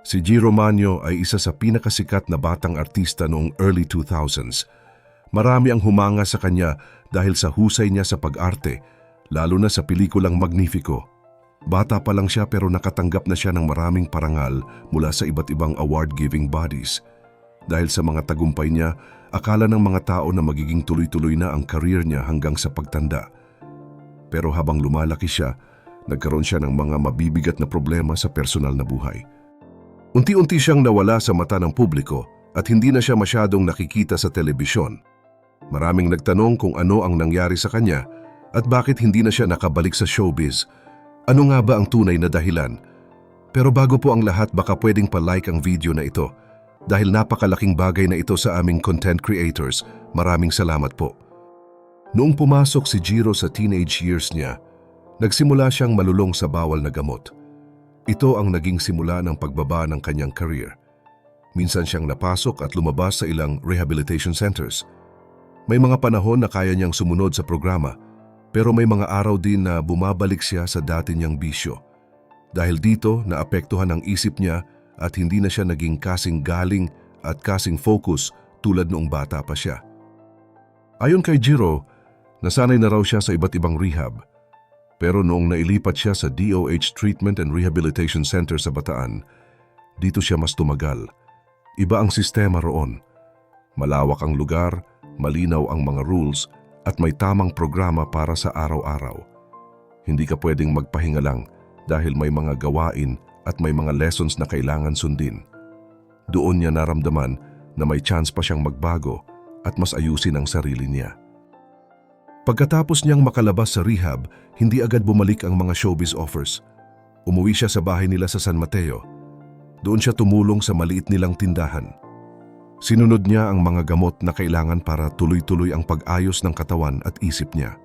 Si Giro Manyo ay isa sa pinakasikat na batang artista noong early 2000s. Marami ang humanga sa kanya dahil sa husay niya sa pag-arte, lalo na sa pelikulang Magnifico. Bata pa lang siya pero nakatanggap na siya ng maraming parangal mula sa iba't ibang award-giving bodies. Dahil sa mga tagumpay niya, akala ng mga tao na magiging tuloy-tuloy na ang career niya hanggang sa pagtanda. Pero habang lumalaki siya, nagkaroon siya ng mga mabibigat na problema sa personal na buhay. Unti-unti siyang nawala sa mata ng publiko at hindi na siya masyadong nakikita sa telebisyon. Maraming nagtanong kung ano ang nangyari sa kanya at bakit hindi na siya nakabalik sa showbiz. Ano nga ba ang tunay na dahilan? Pero bago po ang lahat baka pwedeng pa-like ang video na ito dahil napakalaking bagay na ito sa aming content creators. Maraming salamat po. Noong pumasok si Jiro sa teenage years niya, nagsimula siyang malulong sa bawal na gamot. Ito ang naging simula ng pagbaba ng kanyang career. Minsan siyang napasok at lumabas sa ilang rehabilitation centers. May mga panahon na kaya niyang sumunod sa programa, pero may mga araw din na bumabalik siya sa dati niyang bisyo. Dahil dito, naapektuhan ang isip niya at hindi na siya naging kasing galing at kasing focus tulad noong bata pa siya. Ayon kay Jiro, nasanay na raw siya sa iba't ibang rehab. Pero noong nailipat siya sa DOH Treatment and Rehabilitation Center sa Bataan, dito siya mas tumagal. Iba ang sistema roon. Malawak ang lugar, malinaw ang mga rules, at may tamang programa para sa araw-araw. Hindi ka pwedeng magpahinga lang dahil may mga gawain at may mga lessons na kailangan sundin. Doon niya naramdaman na may chance pa siyang magbago at mas ayusin ang sarili niya. Pagkatapos niyang makalabas sa rehab, hindi agad bumalik ang mga showbiz offers. Umuwi siya sa bahay nila sa San Mateo. Doon siya tumulong sa maliit nilang tindahan. Sinunod niya ang mga gamot na kailangan para tuloy-tuloy ang pag-ayos ng katawan at isip niya.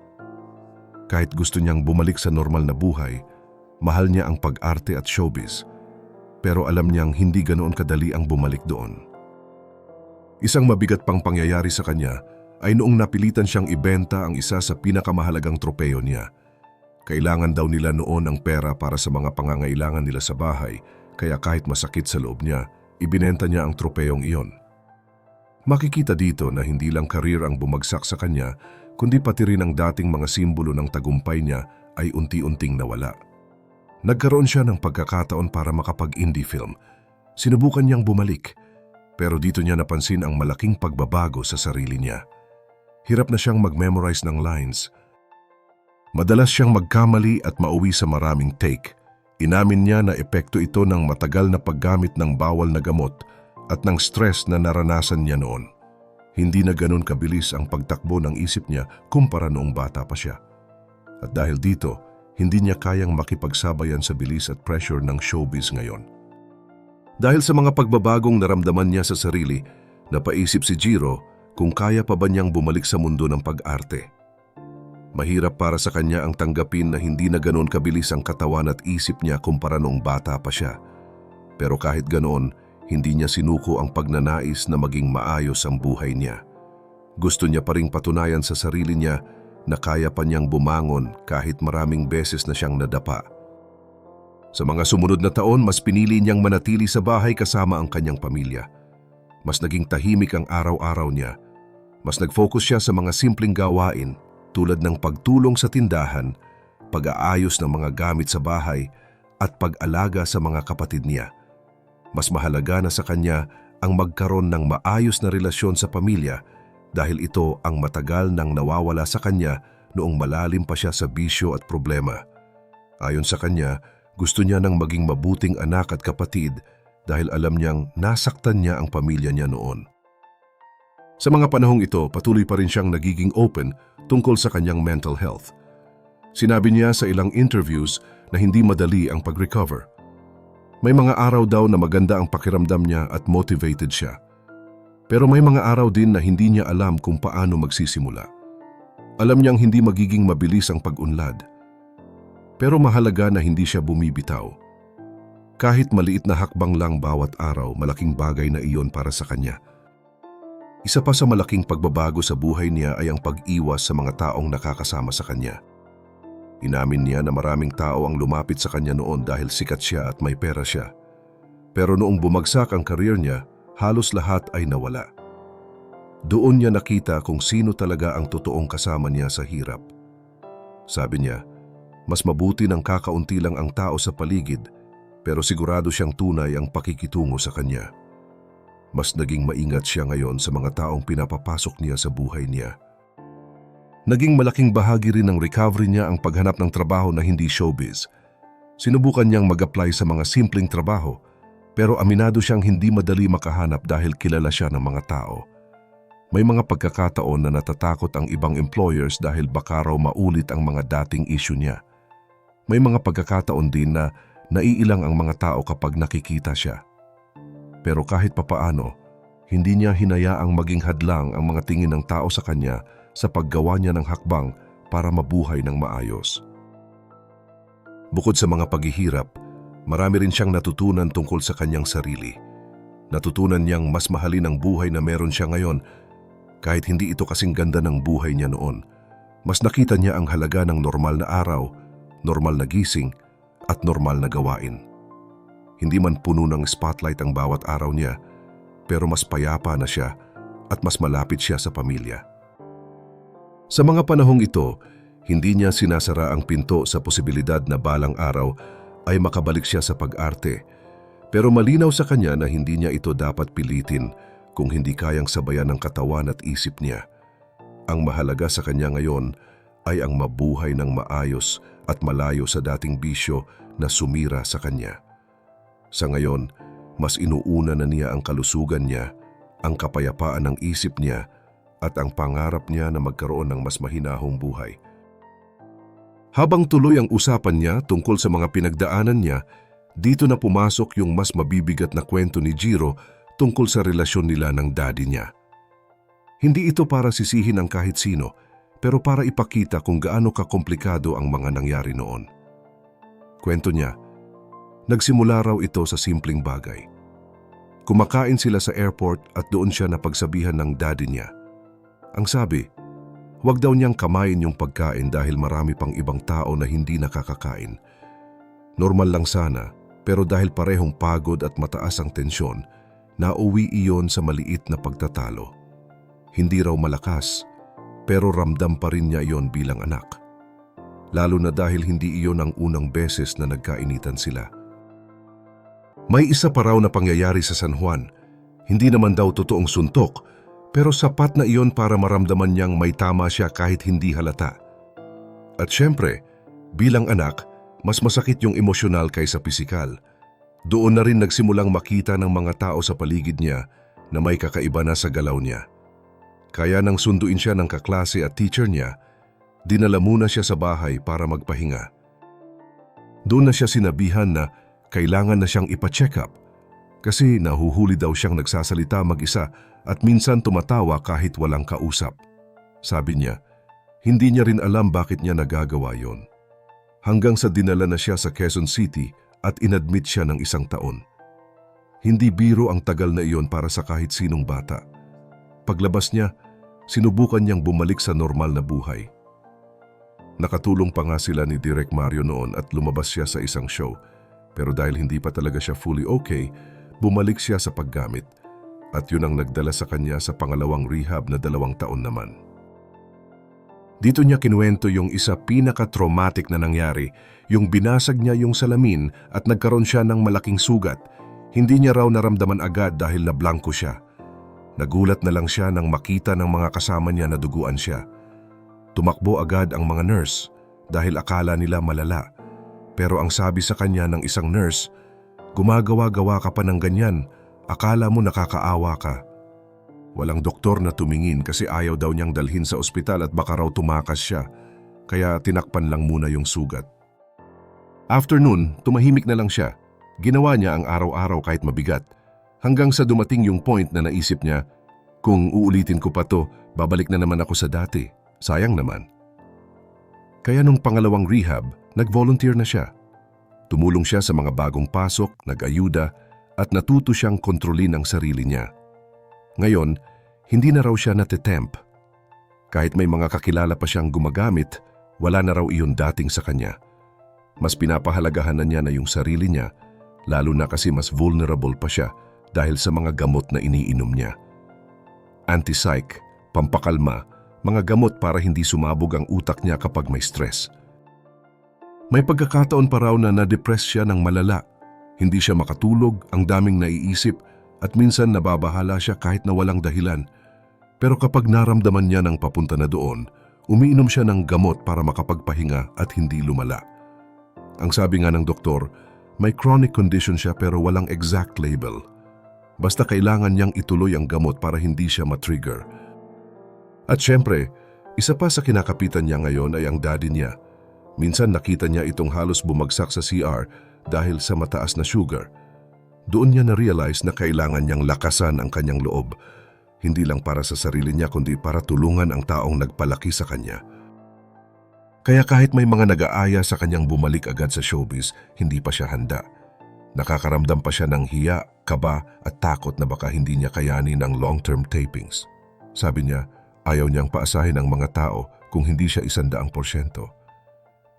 Kahit gusto niyang bumalik sa normal na buhay, mahal niya ang pag-arte at showbiz. Pero alam niyang hindi ganoon kadali ang bumalik doon. Isang mabigat pang pangyayari sa kanya ay noong napilitan siyang ibenta ang isa sa pinakamahalagang tropeyo niya. Kailangan daw nila noon ang pera para sa mga pangangailangan nila sa bahay, kaya kahit masakit sa loob niya, ibinenta niya ang tropeyong iyon. Makikita dito na hindi lang karir ang bumagsak sa kanya, kundi pati rin ang dating mga simbolo ng tagumpay niya ay unti-unting nawala. Nagkaroon siya ng pagkakataon para makapag-indie film. Sinubukan niyang bumalik, pero dito niya napansin ang malaking pagbabago sa sarili niya. Hirap na siyang mag-memorize ng lines. Madalas siyang magkamali at mauwi sa maraming take. Inamin niya na epekto ito ng matagal na paggamit ng bawal na gamot at ng stress na naranasan niya noon. Hindi na ganun kabilis ang pagtakbo ng isip niya kumpara noong bata pa siya. At dahil dito, hindi niya kayang makipagsabayan sa bilis at pressure ng showbiz ngayon. Dahil sa mga pagbabagong naramdaman niya sa sarili, napaisip si Jiro kung kaya pa ba niyang bumalik sa mundo ng pag-arte. Mahirap para sa kanya ang tanggapin na hindi na ganoon kabilis ang katawan at isip niya kumpara noong bata pa siya. Pero kahit ganoon, hindi niya sinuko ang pagnanais na maging maayos ang buhay niya. Gusto niya pa ring patunayan sa sarili niya na kaya pa niyang bumangon kahit maraming beses na siyang nadapa. Sa mga sumunod na taon, mas pinili niyang manatili sa bahay kasama ang kanyang pamilya. Mas naging tahimik ang araw-araw niya. Mas nag-focus siya sa mga simpleng gawain tulad ng pagtulong sa tindahan, pag-aayos ng mga gamit sa bahay, at pag-alaga sa mga kapatid niya. Mas mahalaga na sa kanya ang magkaroon ng maayos na relasyon sa pamilya dahil ito ang matagal nang nawawala sa kanya noong malalim pa siya sa bisyo at problema. Ayon sa kanya, gusto niya nang maging mabuting anak at kapatid dahil alam niyang nasaktan niya ang pamilya niya noon. Sa mga panahong ito, patuloy pa rin siyang nagiging open tungkol sa kanyang mental health. Sinabi niya sa ilang interviews na hindi madali ang pag-recover. May mga araw daw na maganda ang pakiramdam niya at motivated siya. Pero may mga araw din na hindi niya alam kung paano magsisimula. Alam niyang hindi magiging mabilis ang pag-unlad. Pero mahalaga na hindi siya bumibitaw. Kahit maliit na hakbang lang bawat araw, malaking bagay na iyon para sa kanya. Isa pa sa malaking pagbabago sa buhay niya ay ang pag-iwas sa mga taong nakakasama sa kanya. Inamin niya na maraming tao ang lumapit sa kanya noon dahil sikat siya at may pera siya. Pero noong bumagsak ang karir niya, halos lahat ay nawala. Doon niya nakita kung sino talaga ang totoong kasama niya sa hirap. Sabi niya, mas mabuti ng kakaunti lang ang tao sa paligid pero sigurado siyang tunay ang pakikitungo sa kanya. Mas naging maingat siya ngayon sa mga taong pinapapasok niya sa buhay niya. Naging malaking bahagi rin ng recovery niya ang paghanap ng trabaho na hindi showbiz. Sinubukan niyang mag-apply sa mga simpleng trabaho pero aminado siyang hindi madali makahanap dahil kilala siya ng mga tao. May mga pagkakataon na natatakot ang ibang employers dahil baka raw maulit ang mga dating issue niya. May mga pagkakataon din na naiilang ang mga tao kapag nakikita siya. Pero kahit papaano, hindi niya hinayaang maging hadlang ang mga tingin ng tao sa kanya sa paggawa niya ng hakbang para mabuhay ng maayos. Bukod sa mga paghihirap, marami rin siyang natutunan tungkol sa kanyang sarili. Natutunan niyang mas mahalin ang buhay na meron siya ngayon kahit hindi ito kasing ganda ng buhay niya noon. Mas nakita niya ang halaga ng normal na araw, normal na gising, at normal na gawain. Hindi man puno ng spotlight ang bawat araw niya, pero mas payapa na siya at mas malapit siya sa pamilya. Sa mga panahong ito, hindi niya sinasara ang pinto sa posibilidad na balang araw ay makabalik siya sa pag-arte. Pero malinaw sa kanya na hindi niya ito dapat pilitin kung hindi kayang sabayan ng katawan at isip niya. Ang mahalaga sa kanya ngayon ay ang mabuhay ng maayos at malayo sa dating bisyo na sumira sa kanya. Sa ngayon, mas inuuna na niya ang kalusugan niya, ang kapayapaan ng isip niya at ang pangarap niya na magkaroon ng mas mahinahong buhay. Habang tuloy ang usapan niya tungkol sa mga pinagdaanan niya, dito na pumasok yung mas mabibigat na kwento ni Jiro tungkol sa relasyon nila ng daddy niya. Hindi ito para sisihin ang kahit sino, pero para ipakita kung gaano kakomplikado ang mga nangyari noon. Kwento niya, nagsimula raw ito sa simpleng bagay. Kumakain sila sa airport at doon siya napagsabihan ng daddy niya. Ang sabi, huwag daw niyang kamayin yung pagkain dahil marami pang ibang tao na hindi nakakakain. Normal lang sana, pero dahil parehong pagod at mataas ang tensyon, nauwi iyon sa maliit na pagtatalo. Hindi raw malakas, pero ramdam pa rin niya iyon bilang anak. Lalo na dahil hindi iyon ang unang beses na nagkainitan sila. May isa pa raw na pangyayari sa San Juan. Hindi naman daw totoong suntok, pero sapat na iyon para maramdaman niyang may tama siya kahit hindi halata. At syempre, bilang anak, mas masakit yung emosyonal kaysa pisikal. Doon na rin nagsimulang makita ng mga tao sa paligid niya na may kakaiba na sa galaw niya. Kaya nang sunduin siya ng kaklase at teacher niya, dinala muna siya sa bahay para magpahinga. Doon na siya sinabihan na kailangan na siyang ipa-check up kasi nahuhuli daw siyang nagsasalita mag-isa at minsan tumatawa kahit walang kausap. Sabi niya, hindi niya rin alam bakit niya nagagawa yon. Hanggang sa dinala na siya sa Quezon City at inadmit siya ng isang taon. Hindi biro ang tagal na iyon para sa kahit sinong bata. Paglabas niya, sinubukan niyang bumalik sa normal na buhay. Nakatulong pa nga sila ni Direk Mario noon at lumabas siya sa isang show. Pero dahil hindi pa talaga siya fully okay, bumalik siya sa paggamit. At yun ang nagdala sa kanya sa pangalawang rehab na dalawang taon naman. Dito niya kinuwento yung isa pinaka-traumatic na nangyari, yung binasag niya yung salamin at nagkaroon siya ng malaking sugat. Hindi niya raw naramdaman agad dahil nablangko siya. Nagulat na lang siya nang makita ng mga kasama niya na duguan siya. Tumakbo agad ang mga nurse dahil akala nila malala. Pero ang sabi sa kanya ng isang nurse, gumagawa-gawa ka pa ng ganyan, akala mo nakakaawa ka. Walang doktor na tumingin kasi ayaw daw niyang dalhin sa ospital at baka raw tumakas siya, kaya tinakpan lang muna yung sugat. Afternoon, tumahimik na lang siya. Ginawa niya ang araw-araw kahit mabigat. Hanggang sa dumating yung point na naisip niya, kung uulitin ko pa to, babalik na naman ako sa dati. Sayang naman. Kaya nung pangalawang rehab, nag-volunteer na siya. Tumulong siya sa mga bagong pasok, nag-ayuda, at natuto siyang kontrolin ang sarili niya. Ngayon, hindi na raw siya natitemp. Kahit may mga kakilala pa siyang gumagamit, wala na raw iyon dating sa kanya. Mas pinapahalagahan na niya na yung sarili niya, lalo na kasi mas vulnerable pa siya dahil sa mga gamot na iniinom niya. Antipsych, pampakalma, mga gamot para hindi sumabog ang utak niya kapag may stress. May pagkakataon pa raw na na-depress siya ng malala. Hindi siya makatulog, ang daming naiisip at minsan nababahala siya kahit na walang dahilan. Pero kapag naramdaman niya ng papunta na doon, umiinom siya ng gamot para makapagpahinga at hindi lumala. Ang sabi nga ng doktor, may chronic condition siya pero walang exact label. Basta kailangan niyang ituloy ang gamot para hindi siya matrigger. At syempre, isa pa sa kinakapitan niya ngayon ay ang daddy niya. Minsan nakita niya itong halos bumagsak sa CR dahil sa mataas na sugar. Doon niya na-realize na kailangan niyang lakasan ang kanyang loob. Hindi lang para sa sarili niya kundi para tulungan ang taong nagpalaki sa kanya. Kaya kahit may mga nag-aaya sa kanyang bumalik agad sa showbiz, hindi pa siya handa. Nakakaramdam pa siya ng hiya, kaba at takot na baka hindi niya kayanin ang long-term tapings. Sabi niya, ayaw niyang paasahin ang mga tao kung hindi siya isandaang porsyento.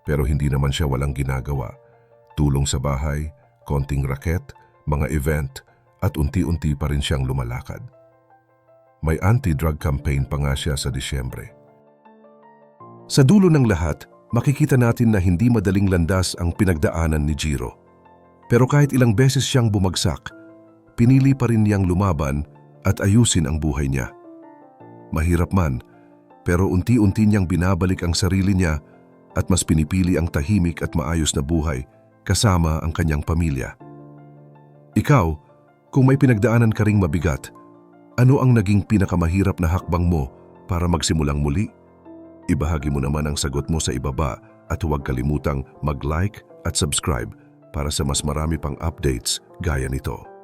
Pero hindi naman siya walang ginagawa. Tulong sa bahay, konting raket, mga event, at unti-unti pa rin siyang lumalakad. May anti-drug campaign pa nga siya sa Disyembre. Sa dulo ng lahat, makikita natin na hindi madaling landas ang pinagdaanan ni Jiro. Pero kahit ilang beses siyang bumagsak, pinili pa rin niyang lumaban at ayusin ang buhay niya. Mahirap man, pero unti-unti niyang binabalik ang sarili niya at mas pinipili ang tahimik at maayos na buhay kasama ang kanyang pamilya. Ikaw, kung may pinagdaanan ka ring mabigat, ano ang naging pinakamahirap na hakbang mo para magsimulang muli? Ibahagi mo naman ang sagot mo sa ibaba at huwag kalimutang mag-like at subscribe para sa mas marami pang updates gaya nito.